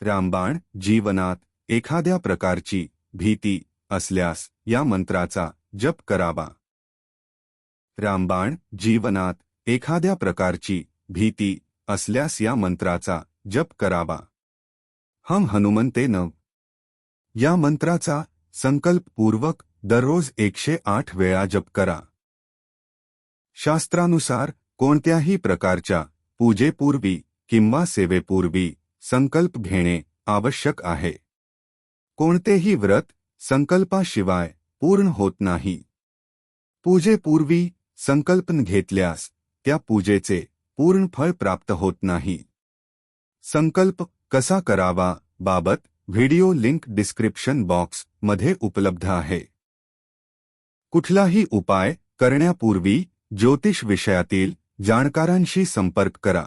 रामबाण जीवनात एखाद्या प्रकारची भीती असल्यास या मंत्राचा जप करावा. रामबाण जीवनात एखाद्या प्रकारची भीती असल्यास या मंत्राचा जप करावा. हम हनुमंते न या मंत्राचा संकल्पपूर्वक दररोज एकशे आठ वेळा जप करा. शास्त्रानुसार कोणत्याही प्रकारच्या पूजेपूर्वी किंवा सेवेपूर्वी संकल्प घेणे आवश्यक आहे. कोणतेही व्रत संकल्पाशिवाय पूर्ण होत नाही. पूजेपूर्वी संकल्पन घेतल्यास त्या पूजेचे पूर्ण फळ प्राप्त होत नाही. संकल्प कसा करावा बाबत व्हिडिओ लिंक डिस्क्रिप्शन बॉक्समध्ये उपलब्ध आहे. कुठलाही उपाय करण्यापूर्वी ज्योतिष विषयातील जाणकारांशी संपर्क करा.